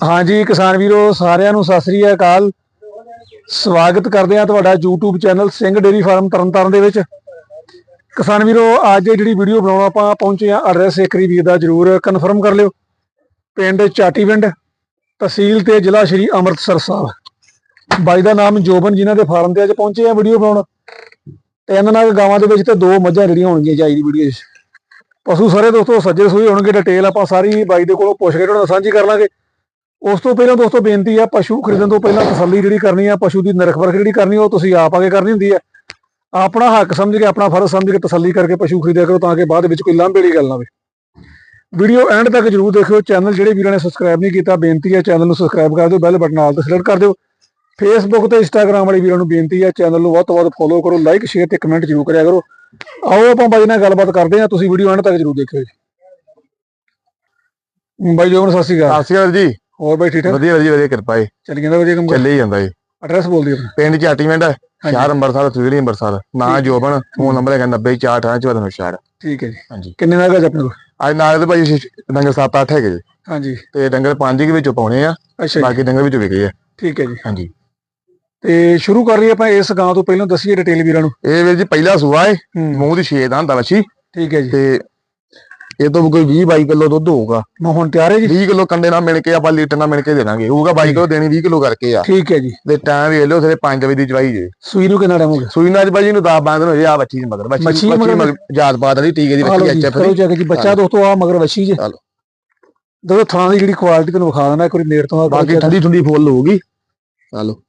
ਹਾਂਜੀ, ਕਿਸਾਨ ਵੀਰੋ, ਸਾਰਿਆਂ ਨੂੰ ਸਤਿ ਸ੍ਰੀ ਅਕਾਲ। ਸਵਾਗਤ ਕਰਦੇ ਹਾਂ ਤੁਹਾਡਾ YouTube channel Singh dairy farm Tarn Taran ਦੇ ਵਿੱਚ। ਕਿਸਾਨ ਵੀਰੋ, ਅੱਜ ਜਿਹੜੀ ਵੀਡੀਓ ਬਣਾਉਣਾ ਆਪਾਂ ਪਹੁੰਚੇ ਆ ਐਡਰੈਸ ਇੱਕ ਵੀਰ ਦਾ ਜਰੂਰ ਕਨਫਰਮ ਕਰ ਲਿਓ। ਪਿੰਡ ਚਾਟੀਵਿੰਡ, ਤਹਿਸੀਲ ਤੇ ਜ਼ਿਲ੍ਹਾ ਸ਼੍ਰੀ ਅੰਮ੍ਰਿਤਸਰ ਸਾਹਿਬ। ਬਾਈ ਦਾ ਨਾਮ ਜੋਬਨ ਜਿਨ੍ਹਾਂ ਦੇ ਫਾਰਮ ਤੇ ਅੱਜ ਪਹੁੰਚੇ ਆ ਵੀਡੀਓ ਬਣਾਉਣ। ਤਿੰਨ ਨਾਗ ਗਾਵਾਂ ਦੇ ਵਿੱਚ ਤੇ ਦੋ ਮੱਝਾਂ ਜਿਹੜੀਆਂ ਹੋਣਗੀਆਂ ਜਾਈ ਦੀ ਵੀਡੀਓ 'ਚ ਪਸ਼ੂ ਸਾਰੇ ਦੋਸਤੋ ਸੱਜੇ ਸੂਈ ਹੋਣਗੇ, ਡਿਟੇਲ ਆਪਾਂ ਸਾਰੀ ਬਾਈ ਦੇ ਕੋਲੋਂ ਪੁੱਛ ਕੇ ਤੁਹਾਡੇ ਨਾਲ ਸਾਂਝੀ ਕਰ ਲਾਂਗੇ। ਉਸ ਤੋਂ ਪਹਿਲਾਂ ਦੋਸਤੋ ਬੇਨਤੀ ਹੈ ਪਸ਼ੂ ਖਰੀਦਣ ਤੋਂ ਪਹਿਲਾਂ ਤਸੱਲੀ ਜਿਹੜੀ ਕਰਨੀ ਆ, ਪਸ਼ੂ ਦੀ ਨਿਰਖ ਪਰਖ ਜਿਹੜੀ ਕਰਨੀ ਉਹ ਤੁਸੀਂ ਆਪ ਆ ਕੇ ਕਰਨੀ ਹੁੰਦੀ ਹੈ ਆਪਣਾ ਹੱਕ ਸਮਝ ਕੇ, ਆਪਣਾ ਫਰਜ਼ ਸਮਝ ਕੇ ਤਸੱਲੀ ਕਰਕੇ ਪਸ਼ੂ ਖਰੀਦਿਆ ਕਰੋ ਤਾਂ ਕਿ ਬਾਅਦ ਵਿੱਚ ਕੋਈ ਲਾਂਭੇ ਵਾਲੀ ਗੱਲ ਨਾ ਹੋਵੇ। ਵੀਡੀਓ ਐਂਡ ਤੱਕ ਜਰੂਰ ਦੇਖਿਓ। ਚੈਨਲ ਜਿਹੜੇ ਵੀਰਾਂ ਨੇ ਸਬਸਕ੍ਰਾਈਬ ਨਹੀਂ ਕੀਤਾ, ਬੇਨਤੀ ਹੈ ਚੈਨਲ ਨੂੰ ਸਬਸਕ੍ਰਾਈਬ ਕਰ ਦਿਓ, ਬੈਲ ਬਟਨ ਨਾਲ ਤੇ ਸਿਲੈਕਟ ਕਰ ਦਿਓ। ਫੇਸਬੁੱਕ ਤੇ ਇੰਸਟਾਗ੍ਰam ਵਾਲੇ ਵੀਰਾਂ ਨੂੰ ਬੇਨਤੀ ਹੈ ਚੈਨਲ ਨੂੰ ਵੱਧ ਤੋਂ ਵੱਧ ਫੋਲੋ ਕਰੋ ਲਾਈਕ ਸ਼ੇਅਰ ਤੇ ਕਮੈਂਟ ਜਰੂਰ ਕਰਿਆ ਕਰੋ। ਆਓ ਆਪਾਂ ਬਾਈ ਨਾਲ ਗੱਲਬਾਤ ਕਰਦੇ ਹਾਂ, ਤੁਸੀਂ ਵੀਡੀਓ ਐਂਡ ਤੱਕ ਜਰੂਰ ਦੇਖਿਓ ਜੀ। ਬਾਈ ਜੋਬਨ ਸਤਿ ਸ਼੍ਰੀ ਅਕਾਲ। ਸਤਿ ਸ਼੍ਰੀ ਅਕਾਲ ਜੀ। ਹੋਰ ਬਾਈ ਠੀਕ ਠਾਕ? ਵਧੀਆ ਵਧੀਆ ਵਧੀਆ ਕਿਰਪਾ ਹੈ ਚੱਲ ਜਾਂਦਾ ਵਧੀਆ ਕੰਮ ਚੱਲੇ ਹੀ ਜਾਂਦਾ ਜੀ। ਐਡਰੈਸ ਬੋਲ ਦਿਓ ਆਪਣਾ। ਪਿੰਡ ਚਾਟੀਵਿੰਡ। ਸ਼ਹਿਰ ਅੰਮ੍ਰਿਤਸਰ ਤਹਿਸੀਲ ਅੰਮ੍ਰਿਤਸਰ। ਨਾਂ ਜੋਬਨ ਫੋਨ ਨੰਬਰ ਹੈਗਾ 90418 ਸ਼ਹਿਰ ਠੀਕ ਹੈ ਜੀ। ਹਾਂਜੀ। ਕਿੰਨੇ ਦਾ ਹੈਗਾ ਜੀ ਆਪਣੇ ਕੋਲ? ਅੱਜ ਨਾਲ ਦੇ ਭਾਈ ਡੰਗਰ 7-8 ਹੈਗੇ ਜੀ। ਹਾਂਜੀ। ਤੇ ਡੰਗਰ 5 ਦੇ ਵਿੱਚੋਂ ਪਾਉਣੇ ਆ ਅੱਛਾ ਬਾਕੀ ਡੰਗਰ ਵਿੱਚੋਂ ਵਿਕੇ ਆ। ਠੀਕ ਹੈ ਜੀ। ਹਾਂਜੀ। ਤੇ ਸ਼ੁਰੂ ਕਰ ਲਈਏ ਆਪਾਂ ਇਸ ਗਾਂ ਤੋਂ ਪਹਿਲਾਂ ਦੱਸੀਏ ਡਿਟੇਲ ਵੀਰਾਂ ਨੂੰ। ਇਹ ਵੀਰ ਜੀ ਪਹਿਲਾ ਸੂਆ ਹੈ ਹੂੰ। ਮੂੰਹ ਦੀ ਛੇ ਦਾ ਹੁੰਦਾ ਵੱਛੀ ਠੀਕ ਹੈ ਜੀ। ਤੇ ਇਹ ਤੋਂ ਕੋਈ 20 22 ਕਿਲੋ ਦੁੱਧ ਹੋਊਗਾ। ਮੈਂ ਹੁਣ ਤਿਆਰ ਹੈ ਜੀ। 20 ਕਿਲੋ ਕੰਡੇ ਨਾਲ ਮਿਲ ਕੇ ਆਪਾਂ ਲੀਟਰ ਨਾਲ ਮਿਲ ਕੇ ਦੇ ਦਾਂਗੇ। ਹੋਊਗਾ 22 ਕਿਲੋ ਦੇਣੀ 20 ਕਿਲੋ ਕਰਕੇ ਆ। ਠੀਕ ਹੈ ਜੀ। ਤੇ ਟਾਈਮ ਵੇਖ ਲਿਓ ਸਿਰੇ 5 ਵਜੇ ਦੀ ਚਵਾਈ ਜੇ। ਸੂਈ ਨੂੰ ਕਿੰਨਾ ਟਾਈਮ ਹੋ ਗਿਆ? ਸੂਈ ਨਾਲ ਭਾਜੀ ਨੂੰ 10 ਬਾਂਦਨ ਹੋਏ ਆ ਬੱਚੀ ਦੇ ਮਗਰ। ਬੱਚੀ ਮਗਰ- ਜਾਤ ਬਾਤ ਵਾਲੀ ਟੀਕੇ ਦੀ ਬੱਚੀ ਜੀ ਐਚਐਫ ਕਰੋ ਦੀ। ਚੈੱਕ ਜੀ ਬੱਚਾ ਦੋਸਤੋ ਆ ਮਗਰ ਵਸ਼ੀ ਜੀ। ਦੋਸਤੋ ਥਾਂ ਦੀ ਜਿਹੜੀ ਕੁਆਲਿਟੀ ਤੁਹਾਨੂੰ ਵਿਖਾ ਦਿੰਦਾ ਇੱਕ ਵਾਰੀ ਨੇੜ ਤੋਂ ਬਾਕੀ ਠੰਡੀ ਠੰਡੀ ਫੁੱਲ ਹੋਊਗੀ। ਚਲੋ।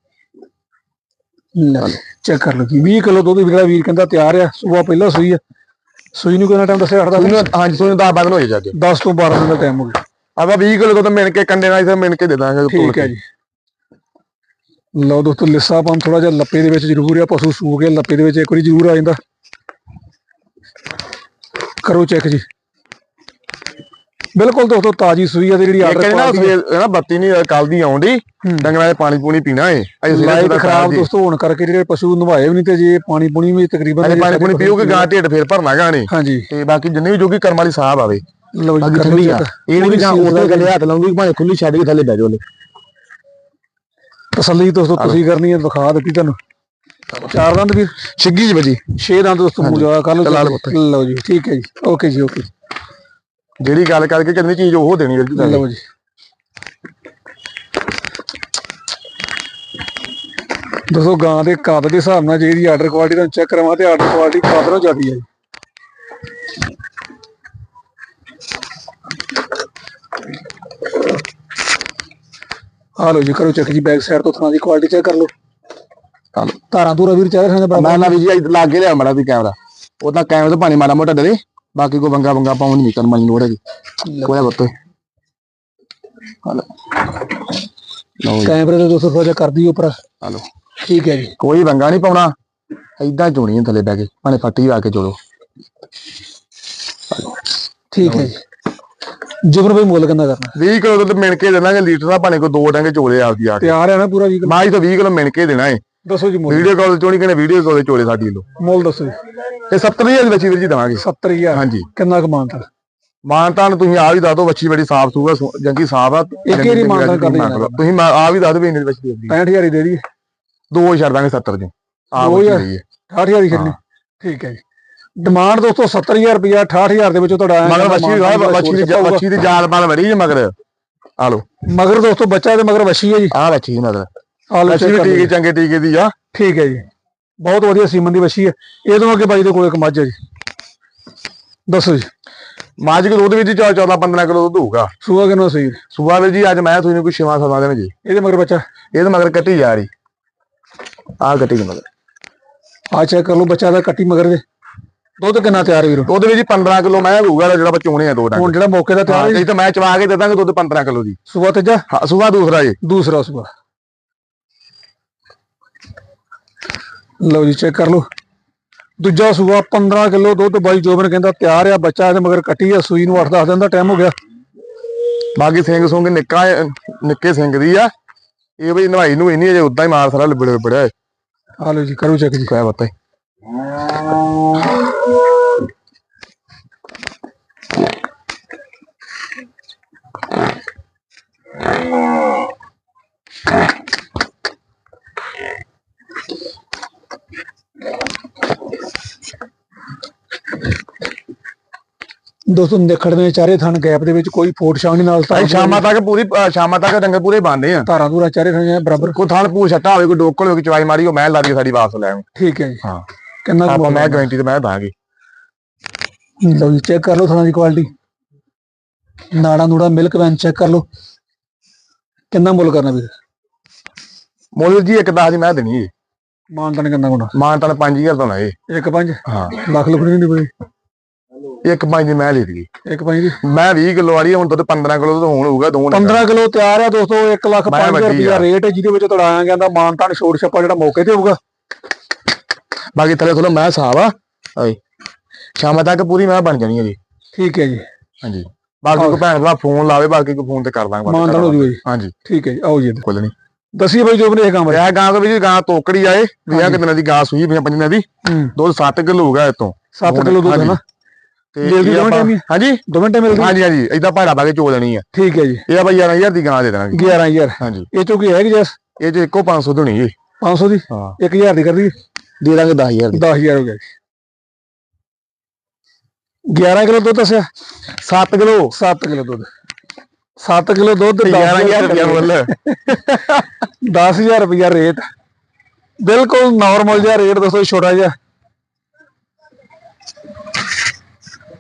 ਚੈੱਕ ਕਰ ਲਓ ਜੀ 20 ਕਿਲੋ ਦੁੱਧ ਜਿਹੜਾ ਵੀਰ ਕਹਿੰਦਾ ਤਿਆਰ ਆ ਸੂਆ ਪਹਿਲਾਂ ਸੂਈ ਆ। ਸੂਈ ਨੂੰ ਕਿੰਨਾ ਟਾਈਮ ਦੱਸਿਆ ਹਟਦਾ ਸੂਈ ਨੂੰ ਹਾਂਜੀ ਸੂਈ ਨੂੰ 10 ਬਾਂਦਨ ਹੋਏ ਜਾ ਕੇ 10 ਤੋਂ 12 ਦਿਨ ਦਾ ਟਾਈਮ ਹੋ ਗਿਆ। ਆਪਾਂ 20 ਕਿਲੋ ਤੋਂ ਮਿਲ ਕੇ ਕੰਡੇ ਨਾਲ ਇਸੇ ਮਿਲ ਕੇ ਦੇ ਦਾਂਗੇ ਠੀਕ ਹੈ ਜੀ। ਲਓ ਦੋਸਤੋ ਲਿੱਸਾ ਪੰਨ ਥੋੜਾ ਜਿਹਾ ਲੱਪੇ ਦੇ ਵਿੱਚ ਜ਼ਰੂਰ ਆ ਪਸ਼ੂ ਸੂ ਕੇ ਲੱਪੇ ਦੇ ਵਿੱਚ ਇੱਕ ਵਾਰੀ ਜ਼ਰੂਰ ਆ ਜਾਂਦਾ। ਕਰੋ ਚੈੱਕ ਜੀ। ਬਿਲਕੁਲ ਦੋਸਤੋ ਤਾਜੀ ਸੂਈ ਆ ਤੇ ਜਿਹੜੀ ਆਰਡਰ ਕੁਆਲਿਟੀ ਸਵੇਰ ਨਾ ਬੱਤੀ ਨਹੀਂ ਕੱਲ ਦੀ ਆਉਂਦੀ। ਡੰਗਰਾਂ ਦੇ ਪਾਣੀ ਪੂਣੀ ਪੀਣਾ ਏ। ਲਾਈਟ ਖਰਾਬ ਦੋਸਤੋ ਹੋਣ ਕਰਕੇ ਜਿਹੜੇ ਪਸ਼ੂ ਨਵਾਏ ਵੀ ਨਹੀਂ ਤੇ ਜੇ ਪਾਣੀ ਪੂਣੀ ਵੀ ਤਕਰੀਬਨ ਪਾਣੀ ਪੂਣੀ ਪੀਓਗੇ ਗਾਂ ਢਿੱਡ ਫੇਰ ਭਰਨਾ ਗਾਣੇ ਹਾਂਜੀ। ਤੇ ਬਾਕੀ ਜਿੰਨੇ ਵੀ ਜੋਗੀ ਕਰਮ ਵਾਲੀ ਸਾਹਿਬ ਆਵੇ ਲਓ ਜੀ ਠੰਡੀ ਆ। ਇਹ ਨਹੀਂ ਜਾਂ seal ਗੱਲੇ ਹੱਥ ਲਾਉਂਗੀ ਭਾਵੇਂ ਖੁੱਲੀ ਛੱਡ ਕੇ ਥੱਲੇ ਬਹਿ ਜਾਓ ਤਸੱਲੀ ਦੋਸਤੋ ਤੁਸੀਂ ਕਰਨੀ ਹੈ ਵਿਖਾ ਦਿੱਤੀ ਤੁਹਾਨੂੰ। ਚਾਰ ਦੰਦ ਵੀਰ ਛਿੱਗੀ ਜੀ ਬਜੀ ਛੇ ਦੰਦ ਦੋਸਤੋ ਮੂਜਾ ਲਾ ਪੁੱਤ। ਲਓ ਜੀ ਠੀਕ ਹੈ ਜੀ ਓਕੇ ਜੀ ਓਕੇ ਜਿਹੜੀ ਗੱਲ ਕਰਕੇ ਕਿੰਨੀ ਚੀਜ਼ ਉਹ ਦੇਣੀ ਵੀਰ ਜੀ ਤੁਹਾਨੂੰ। ਲਓ ਜੀ। ਦੋਸਤੋ ਗਾਂ ਦੇ ਕੱਦ ਦੇ ਹਿਸਾਬ ਨਾਲ ਜਿਹੜੀ ਆਰਡਰ ਕੁਆਲਿਟੀ ਤੁਹਾਨੂੰ ਚੈੱਕ ਕਰਾਵਾਂ ਤੇ ਆਰਡਰ ਕੁਆਲਿਟੀ ਕੱਦ ਨਾਲੋਂ ਜ਼ਿਆਦੀ ਹੈ ਜੀ? ਆ ਲਓ ਜੀ ਕਰੋ ਚੈੱਕ ਜੀ ਬੈਕ ਸਾਈਡ ਤੋਂ ਥਾਂ ਦੀ ਕੁਆਲਿਟੀ ਚੈੱਕ ਕਰ ਲਓ। ਧਾਰਾਂ ਧੂਰਾ ਵੀਰ ਚਾਹ ਰਹੇ ਮੈਂ ਨਾ ਵੀ ਜੀ ਇੱਧਰ ਲਾ ਕੇ ਲਿਆ ਮੜਾ ਵੀ ਕੈਮਰਾ ਉਹਦਾ ਕੈਮਰੇ ਤੋਂ ਪਾਣੀ ਮਾੜਾ ਮੋਟਾ ਡਰੇ ਬਾਕੀ ਕੋ ਬੰਗਾ ਬੰਗਾ ਪਾਉਣ ਨਹੀਂ ਕਰਮ ਵਾਲੀ ਲੋੜ ਹੈਗੀ। ਕੋਈ ਬੱਤ ਹਲੋ। ਲਓ ਜੀ। ਕੈਮਰੇ ਤੇ ਦੋਸਤੋ ਥੋੜਾ ਜਿਹਾ ਕਰ ਦਿਓ ਉੱਪਰ। ਹਲੋ। ਠੀਕ ਹੈ ਜੀ। ਕੋਈ ਬੰਗਾ ਨਹੀਂ ਪਾਉਣਾ। ਏਦਾਂ ਚੋਣੀ ਹੈ ਥੱਲੇ ਬੈ ਕੇ। ਭਾਵੇਂ ਫੱਟੀ ਆ ਕੇ ਚੋਲੋ। ਠੀਕ ਹੈ ਜੀ। ਜਬਰ ਭਾਈ ਮੁੱਲ ਕਿੰਨਾ ਕਰਨਾ? 20 ਕਿਲੋ ਦੁੱਧ ਮਿਣ ਕੇ ਦੇਣਾਗੇ ਲੀਟਰ ਦਾ ਭਾਵੇਂ ਕੋ ਦੋ ਡੰਗੇ ਚੋਲੇ ਆਪਦੀ ਆ ਕੇ। ਤਿਆਰ ਹੈ ਨਾ ਪੂਰਾ ਵੀਕ ਮਾਈ ਤੋਂ 20 ਕਿਲੋ ਮਿਣ ਕੇ ਦੇਣਾ ਏ। ਦੱਸੋ ਜੀ ਮੁੱਲ। ਵੀਡੀਓ ਕਾਲ ਚੋਣੀ ਕਹਿੰਦੇ ਵੀਡੀਓ ਕਾਲ ਚੋਲੇ ਸਾਡੀ ਲੋ ਮੁੱਲ ਦੱਸੋ ਜੀ। ਤੇ 70000 ਦੀ ਬੱਚੀ ਵੀਰ ਜੀ ਦਵਾਂਗੇ। 70000 ਹਾਂਜੀ। ਕਿੰਨਾ ਕਮਾਉਂਦਾ ਮਾਨਤਾਨ ਤੁਸੀਂ ਆ ਵੀ ਦੱਸ ਦਿਓ ਬੱਚੀ ਬੜੀ ਸਾਫ਼ ਸੂਗਾ ਜੰਗੀ ਸਾਫ਼ ਆ ਇੱਕ ਹੀ ਮਾਨਤਾਨ ਕਰ ਦੇਣਾ। ਤੁਸੀਂ ਮਾ- ਆ ਵੀ ਦੱਸ ਦਿਓ ਵੀ ਇੰਨੀ ਦੀ ਬੱਚੀ ਦੇ 65000 ਹੀ ਦੇ ਦਈਏ। ਦੋ ਛੱਡ ਦਾਂਗੇ 70 ਜੀ ਆ ਦੋ ਬੱਚੀ ਹਜ਼ਾਰ। ਲਈ ਹੈ 68000 ਦੀ ਖਰੀਦਣੀ ਠੀਕ ਹੈ ਜੀ। ਡਿਮਾਂਡ ਦੋਸਤੋ 70000 ਰੁਪਇਆ 68000 ਦੇ ਵਿੱਚੋਂ ਤੁਹਾਡਾ ਮਗਰ ਬੱਚੀ ਦੀ ਬੱਚੀ ਦੀ ਬੱਚੀ ਦੀ ਜਾਨ ਪਾਲ ਵੜੀ ਜੇ ਮਗਰ। ਆ ਲੋ ਮਗਰ ਦੋਸਤੋ ਬੱਚਾ ਤੇ ਮਗਰ ਵਸ਼ੀ ਹੈ ਜੀ। ਆ ਬੱਚੀ ਦੀ ਮਗਰ। ਆ ਲਓ ਬੱਚੀ check ਵੀ ਟੀਕੇ ਜੀ। ਚੰਗੇ ਟੀਕੇ ਦੀ ਆ। ਠੀਕ ਹੈ ਜੀ। ਬਹੁਤ ਵਧੀਆ ਸੀਮਨ ਦੀ ਵਸ਼ੀ ਹੈ। ਇਹ ਤੋਂ ਅੱਗੇ ਬਾਈ ਦੇ ਕੋਲ ਇੱਕ ਮੱਝ ਹੈ ਜੀ। ਦੱਸੋ ਜੀ। ਮਾਝ ਕੇ ਦੁੱਧ ਵਿੱਚ 14 15 ਕਿਲੋ ਦੁੱਧ ਹੋਊਗਾ। ਸੂਆ ਕਿੰਨਾ ਸਹੀ ਸੁਬਾ ਵੀਰ ਜੀ ਅੱਜ ਮੈਂ ਤੁਹਾਨੂੰ ਕੋਈ ਛੇਵਾਂ ਸਵਾ ਦੇਣਾ ਜੀ। ਇਹਦੇ ਮਗਰ ਬੱਚਾ? ਇਹ ਤਾਂ ਮਗਰ ਕੱਟੀ ਜਾ ਰਹੀ। ਆ ਕੱਟੀ ਦੀ ਮਗਰ। ਆ ਚੈੱਕ ਕਰ ਲਓ ਬੱਚਾ ਦਾ ਕੱਟੀ ਮਗਰ ਦੇ। ਦੁੱਧ ਕਿੰਨਾ ਤਿਆਰ ਵੀਰੋ? ਦੁੱਧ ਵਿੱਚ 15 ਕਿਲੋ ਮੈਂ ਹੋਊਗਾ ਜਿਹੜਾ ਬਚੋਣੇ ਆ ਦੋ ਡੰਗ ਹੁਣ ਜਿਹੜਾ ਮੌਕੇ ਦਾ ਤਿਆਰ ਹਾਂ ਹੈ ਕਈ ਤਾਂ ਮੈਂ ਚਵਾ ਕੇ ਦੇ ਦਾਂਗਾ ਦੁੱਧ 15 ਕਿਲੋ ਦੀ। ਸੂਆ ਤੀਜਾ? ਹਾਂ ਸੁਬਾ ਦੂਸਰਾ ਜੀ। ਦੂਸਰਾ ਸੂਆ। ਲਓ ਜੀ ਚੈੱਕ ਕਰ ਲਓ। ਦੂਜਾ ਸੂਆ 15 ਕਿਲੋ ਦੁੱਧ ਬਾਈ ਜੋਬਨ ਕਹਿੰਦਾ ਤਿਆਰ ਆ ਬੱਚਾ ਇਹਦੇ ਮਗਰ ਕੱਟੀ ਆ ਸੂਈ ਨੂੰ 8-10 ਦਿਨ ਦਾ ਟਾਈਮ ਹੋ ਗਿਆ। ਬਾਕੀ ਸਿੰਘ ਸੁੰਗ ਨਿੱਕਾ ਨਿੱਕੇ ਸਿੰਘ ਦੀ ਆ। ਇਹ ਬਈ ਨਵਾਈ ਨੂੰ ਇੰਨੀ ਅਜੇ ਉਦਾਂ ਹੀ ਮਾਰ ਸਾਰਾ ਲਿਬੜੇ ਲਿਬੜਿਆ ਆ ਲਓ ਜੀ ਕਰੋ ਚੈੱਕ ਜੀ। ਕਿਆ ਬਤਾ ਦੋਸਤੋ ਦੇਖੜ ਦੇ ਚਾਰੇ ਥਣ ਗੈਪ ਦੇ ਵਿੱਚ ਕੋਈ ਫੋਟ ਛਾਂ ਨਹੀਂ ਨਾਲ ਭਾਈ ਸ਼ਾਮਾਂ ਤੱਕ ਪੂਰੀ ਸ਼ਾਮਾਂ ਤੱਕ ਡੰਗਰ ਪੂਰੇ ਬੰਦੇ ਆ। ਧਾਰਾਂ ਧੂਰਾ ਚਾਰੇ ਥਣ ਐਂ ਬਰਾਬਰ। ਕੋਈ ਥਾਲ ਪੂਰ ਛੱਟਾ ਹੋਵੇ ਕੋਈ ਡੋਕਲ ਹੋਵੇ ਕੋਈ ਚਵਾਈ ਮਾਰੀ ਉਹ ਮੈਂ ਲਾ ਦੀ ਸਾਡੀ ਵਾਪਸ ਲੈ ਆਊਂ। ਠੀਕ ਹੈ ਜੀ। ਹਾਂ। ਕਿੰਨਾ ਆਪਾਂ ਮੈਂ ਗਾਰੰਟੀ ਤੇ ਮੈਂ ਦਾਂਗੇ ਲਓ ਜੀ ਚੈੱਕ ਕਰ ਲਓ ਥਣਾ ਦੀ ਕੁਆਲਿਟੀ ਨਾੜਾ ਨੂੜਾ ਮਿਲਕ ਵੈਨ ਚੈੱਕ ਕਰ ਲਓ। ਕਿੰਨਾ ਮੁੱਲ ਕਰਨਾ ਵੀਰ? ਮੁੱਲ ਜੀ ਇੱਕ ਦਸ ਦੀ ਮੈਂ ਦੇਣੀ ਜੀ ਮਾਨਤਨ ਕਿੰਨਾ ਕੋਣਾ ਮਾਨ ਤਾਂ 5000 ਤੋਂ ਨਾ ਇਹ ਇੱਕ ਪੰਜ? ਹਾਂ। ਲੱਖ ਲੁੱਖ ਨਹੀਂ ਦਿੰਦੀ ਇੱਕ ਪੰਜ ਦੀ ਮੈਂ ਲੈ ਲਈ ਇੱਕ ਪੰਜ ਦੀ? ਮੈਂ 20 ਕਿਲੋ ਵਾਲੀ ਹੁਣ ਦੁੱਧ 15 ਕਿਲੋ ਤੋਂ ਹੁਣ ਹੋਊਗਾ ਦੋ 15 ਕਿਲੋ ਤਿਆਰ ਆ ਦੋਸਤੋ 1 ਲੱਖ ਮੈਂ 5000 ਵੱਡੀ ਰੁਪਇਆ ਆ। ਰੇਟ ਹੈ ਜਿਹਦੇ ਵਿੱਚ ਤੜਾਇਆ ਗਿਆ ਦਾ ਮਾਨਤਾਨ ਛੋੜ ਛੱਪਾ ਜਿਹੜਾ ਮੌਕੇ ਤੇ ਹੋਊਗਾ। ਬਾਕੀ ਥਲੇ ਥੋੜਾ ਮੈਂ ਹਿਸਾਬ ਆ ਓਏ ਸ਼ਾਮਾਂ ਤੱਕ ਪੂਰੀ ਮੈਂ ਬਣ ਜਾਣੀ ਹੈ ਜੀ। ਠੀਕ ਹੈ ਜੀ। ਹਾਂਜੀ। ਬਾਕੀ ਕੋਈ ਭੈਣ ਭਰਾ ਫੋਨ ਲਾਵੇ ਬਾਕੀ ਕੋਈ ਫੋਨ ਤੇ ਕਰ ਦਾਂਗੇ। ਮਾਨਤਾਨ ਹੋ ਜੂਗਾ ਜੀ। ਹਾਂਜੀ। ਠੀਕ ਹੈ ਜੀ ਆਓ ਜੀ। ਕੋਈ ਨਹੀਂ। ਦੱਸੀਏ ਬਾਈ ਜੋ ਬਨੇ ਇਹ ਕੰਮ। ਬਾਰੇ ਇਹ ਗਾਂ ਤੋਂ ਵੀ ਗਾਂ ਤੋਕੜੀ ਆਏ ਵੀਆਂ ਕਿ ਦਿਨਾਂ ਦੀ ਗਾਂ ਸੂਈ ਵੀਆਂ ਪੰਜਾਂ ਦੀ। ਦੁੱਧ 7 ਕਿਲੋ ਹੋਊਗਾ ਇਤੋਂ 7 ਕਿਲੋ ਦੁੱਧ ਹੈ ਨਾ। ਤੇ ਮਿਲਦੀ ਦੋਵੇਂ ਟਾਈਮ? ਹਾਂਜੀ? ਦੋਵੇਂ ਟਾਈਮ ਮਿਲਦੀ ਹਾਂਜੀ ਹਾਂਜੀ। ਇਦਾਂ ਭਾੜਾ ਪਾ ਕੇ ਚੋ ਲੈਣੀ ਆ। ਠੀਕ ਹੈ ਜੀ। ਇਹ ਆਪਾਂ 11000 ਦੀ ਗਾਂ ਦੇ ਦੇਣਾਗੇ 11000 ਹਾਂਜੀ। ਇਹ ਚੋਂ ਕੀ ਹੈ ਕਿ ਜੈਸ? ਇਹ ਚ ਇੱਕੋ 500 ਦੇਣੀ ਜੀ। 500 ਦੀ? ਹਾਂ। 1000 ਦੀ ਕਰ ਦਈਏ? ਦੇ ਦਾਂਗੇ 10000 ਦੀ। 10000 ਹੋ ਗਿਆ ਜੀ। 11 ਕਿਲੋ ਦੁੱਧ ਦੱਸਿਆ? 7 ਕਿਲੋ। 7 ਕਿਲੋ ਦੁੱਧ। 7 ਕਿਲੋ ਦੁੱਧ 11000 ਰੁਪਇਆ ਮੁੱਲ। 10000 ਰੁਪਇਆ ਰੇਟ। ਬਿਲਕੁਲ ਨਾਰਮਲ ਜਿਹਾ ਰੇਟ ਦੱਸੋ ਛੋਟਾ ਜਿਹਾ।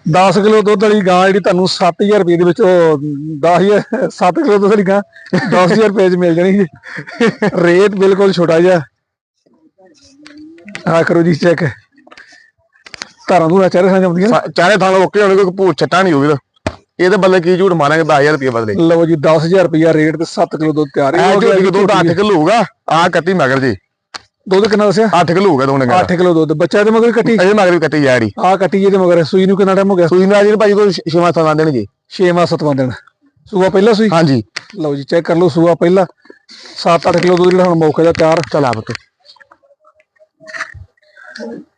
10 ਕਿਲੋ ਦੁੱਧ ਵਾਲੀ ਗਾਂ ਜਿਹੜੀ ਤੁਹਾਨੂੰ 7000 ਰੁਪਏ ਦੇ ਵਿੱਚ ਉਹ 10000 7 ਕਿਲੋ ਦੁੱਧ ਵਾਲੀ ਗਾਂ 10000 ਰੁਪਏ ਚ ਮਿਲ ਜਾਣੀ ਜੀ। ਰੇਟ ਬਿਲਕੁਲ ਛੋਟਾ ਜਿਹਾ। ਆ ਕਰੋ ਜੀ ਚੈੱਕ ਧਾਰਾਂ ਨੂੰ ਚਾਰੇ ਸਾਂ ਜਾਂਦੀਆਂ ਚਾਰੇ ਥਾਂ ਓਕੇ ਹੋਣੇ ਕੋਈ ਭੂਤ ਛੱਟਾ ਨਹੀਂ ਹੋਊਗਾ ਇਹਦੇ ਬੱਲੇ ਕੀ ਝੂਠ ਮਾਰਾਂਗੇ 10000 ਰੁਪਏ ਬਦਲੇ। ਲਓ ਜੀ 10000 ਰੁਪਇਆ ਰੇਟ ਤੇ 7 ਕਿਲੋ ਦੁੱਧ ਤਿਆਰ ਹੈ। ਇਹ ਝੋਟੀ ਦੁੱਧ 8 ਕਿਲੋ ਹੋਊਗਾ ਆ ਕੱਟੀ ਮਗਰ ਜੀ। ਦੁੱਧ ਕਿੰਨਾ ਦੱਸਿਆ? 8 ਕਿਲੋ ਹੋਊਗਾ ਦੋਨੇ ਘਰ 8 ਕਿਲੋ ਦੁੱਧ। ਬੱਚਾ ਦੇ ਮਗਰ ਕੱਟੀ? ਅਜੇ ਮਗਰ ਵੀ ਕੱਟੀ ਜਾੜੀ ਆ ਕੱਟੀ ਇਹਦੇ ਮਗਰ। ਸੂਈ ਨੂੰ ਕਿੰਨਾ ਟਾਈਮ ਹੋ ਗਿਆ? ਸੂਈ ਨਾਲ ਜੀ ਭਾਜੀ ਕੋਈ ਛੇਵਾਂ ਥਾਂ ਦੇਣ ਜੀ 6ਵਾਂ 7ਵਾਂ ਦਿਨ। ਸੂਆ ਪਹਿਲਾ ਸੂਈ? ਹਾਂਜੀ। ਲਓ ਜੀ ਚੈੱਕ ਕਰ ਲਓ ਸੂਆ ਪਹਿਲਾ। 7-8 ਕਿਲੋ ਦੁੱਧ ਜਿਹੜਾ ਹੁਣ ਮੌਕੇ ਦਾ ਤਿਆਰ। ਚਲਾ ਪੁੱਤ।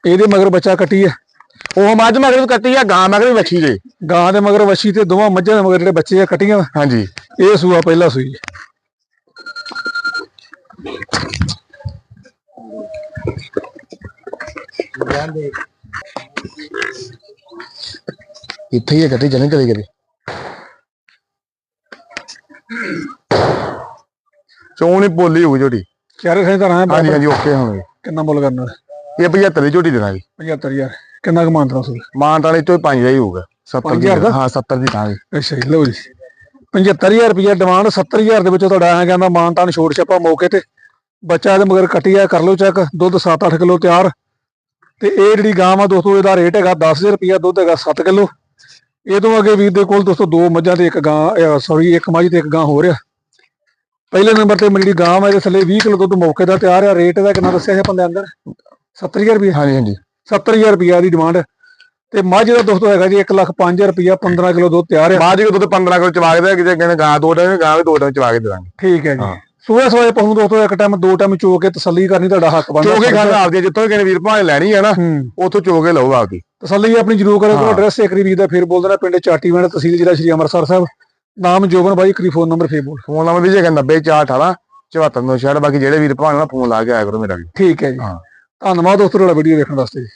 ਇਹਦੇ ਮਗਰ ਬੱਚਾ ਕੱਟੀ ਹੈ ਉਹ ਮੱਝ ਮਗਰ ਵੀ ਕੱਟੀ ਆ ਗਾਂ ਮਗਰ ਵੀ ਵੱਛੀ ਜੇ। ਗਾਂ ਦੇ ਮਗਰ ਵੱਛੀ ਤੇ ਦੋਵਾਂ ਮੱਝਾਂ ਦੇ ਮਗਰ ਜਿਹੜੇ ਬੱਚੇ ਆ ਕੱਟੀਆਂ ਹਾਂਜੀ। ਇਹ ਸੂਆ ਪਹਿਲਾ ਸੂਈ। ਹੈ। ਇੱਥੇ ਹੀ ਹੈ ਕੱਟੀ ਜਨੇ ਚਲੇ ਗਏ ਚੋਣੀ ਬੋਲੀ ਹੋਊ ਝੋਟੀ ਚਾਰੇ ਸਾਈ ਧਾਰਾਂ ਹੈ ਹਾਂਜੀ ਹਾਂਜੀ ਓਕੇ ਹੋਣਗੇ ਕਿੰਨਾ ਮੁੱਲ ਕਰਨਾ? ਇਹ 75 ਦੀ ਝੋਟੀ ਦੇਣਾ ਜੀ। 75000 ਕਿੰਨਾ ਕੁ ਮਾਨਤਰਾ ਸੂਈ ਮਾਂ ਤਾਂ ਇਹ ਤੋਂ 5 ਦਾ ਹੀ ਹੋਊਗਾ। 70 ਪੰਜ ਹਜ਼ਾਰ ਦੀ? ਹਾਂ 70 ਦੀ ਤਾਂ ਅੱਛਾ ਜੀ ਲਓ ਜੀ। 75000 ਰੁਪਇਆ ਡਿਮਾਂਡ 70000 ਦੇ ਵਿੱਚੋਂ ਤੁਹਾਡਾ ਆਇਆ ਕਹਿੰਦਾ ਮਾਨਤਾਨ ਛੋੜ ਛੱਪਾ ਮੌਕੇ ਤੇ। ਬੱਚਾ ਇਹਦੇ ਮਗਰ ਕੱਟਿਆ ਕਰ ਲਓ ਚੈੱਕ ਦੁੱਧ 7-8 ਕਿਲੋ ਤਿਆਰ। ਤੇ ਇਹ ਜਿਹੜੀ ਗਾਂ ਆ ਦੋਸਤੋ ਇਹਦਾ ਰੇਟ ਹੈਗਾ 10000 ਰੁਪਇਆ ਦੁੱਧ ਹੈਗਾ 7 ਕਿਲੋ। ਇਹ ਤੋਂ ਅੱਗੇ ਵੀਰ ਦੇ ਕੋਲ ਦੋਸਤੋ ਦੋ ਮੱਝਾਂ ਤੇ ਇੱਕ ਗਾਂ ਸੌਰੀ ਇੱਕ ਮੱਝ ਤੇ ਇੱਕ ਗਾਂ ਹੋ ਰਿਹਾ ਪਹਿਲੇ ਨੰਬਰ ਤੇ ਮੇਰੀ ਗਾਂ ਆ ਇਹਦੇ ਥੱਲੇ 20 ਕਿਲੋ ਦੁੱਧ ਮੌਕੇ ਦਾ ਤਿਆਰ ਆ। ਰੇਟ ਇਹਦਾ ਕਿੰਨਾ ਦੱਸਿਆ ਸੀ ਆਪਾਂ ਦੇ ਅੰਦਰ 70000 ਰੁਪਇਆ ਹਾਂਜੀ ਹਾਂਜੀ। 70000 ਰੁਪਇਆ ਦੀ ਡਿਮਾਂਡ ਤੇ ਮੱਝ ਦਾ ਦੋਸਤੋ ਹੈਗਾ ਜੀ 1 ਲੱਖ 5000 ਰੁਪਇਆ 15 ਕਿਲੋ ਦੁੱਧ ਤਿਆਰ ਆ। ਮਾਂ ਜੀ ਕੋ ਦੁੱਧ 15 ਕਿਲੋ ਚਵਾ ਕੇ ਦੇ ਕਿਤੇ ਕਹਿੰਦੇ ਗਾਂ ਦੋ ਟਾਈਮ ਗਾਂ ਵੀ ਦੋ ਟਾਈਮ ਚਵਾ ਕੇ ਦੇ ਦਾਂਗੇ। ਠੀਕ ਹੈ ਜੀ। ਹਾਂ। ਸੂਏ ਸੂਏ ਪਹੂ ਦੋਸਤੋ ਇੱਕ ਟਾਈਮ ਦੋ ਟਾਈਮ ਚੋ ਕੇ ਤਸੱਲੀ ਕਰਨੀ ਤੁਹਾਡਾ ਹੱਕ ਬਣਦਾ। ਚੋ ਕੇ ਖਾਣਾ ਆਪਦੀ ਜਿੱਥੋਂ ਕਹਿੰਦੇ ਵੀਰ ਭਾਵੇਂ ਲੈਣੀ ਹੈ ਨਾ ਉੱਥੋਂ ਚੋ ਕੇ ਲਓ ਆਪਦੀ। ਤਸੱਲੀ ਆਪਣੀ ਜ਼ਰੂਰ ਕਰੋ ਹਾਂ। ਐਡਰੈਸ ਇੱਕ ਵਾਰੀ ਦਾ ਫਿਰ ਬੋਲ ਦੇਣਾ ਪਿੰਡ ਚਾਟੀਵਿੰਡ ਤਹਿਸੀਲ ਜ਼ਿਲ੍ਹਾ ਸ਼੍ਰੀ ਅੰਮ੍ਰਿਤਸਰ ਸਾਹਿਬ। ਨਾਮ ਜੋਬਨ ਬਾਈ ਕਰੀ ਫੋਨ ਨੰਬਰ ਫੇਰ ਬੋਲ। ਫੋਨ ਨੰਬਰ ਵੀ ਜੇ 90418 74 ਬਾਕੀ ਜਿਹੜੇ ਵੀਰ ਭਾਵੇਂ ਨਾ ਫੋਨ ਲਾ ਕੇ ਆਇਆ ਕਰੋ ਮੇਰਾ ਵੀ। ਠੀਕ ਹੈ ਜੀ। ਹਾਂ। ਧੰਨਵਾਦ ਦੋਸਤੋ ਤੁਹਾਡਾ ਵੀਡੀਓ ਵੇਖਣ ਵਾਸਤੇ। ਜੀ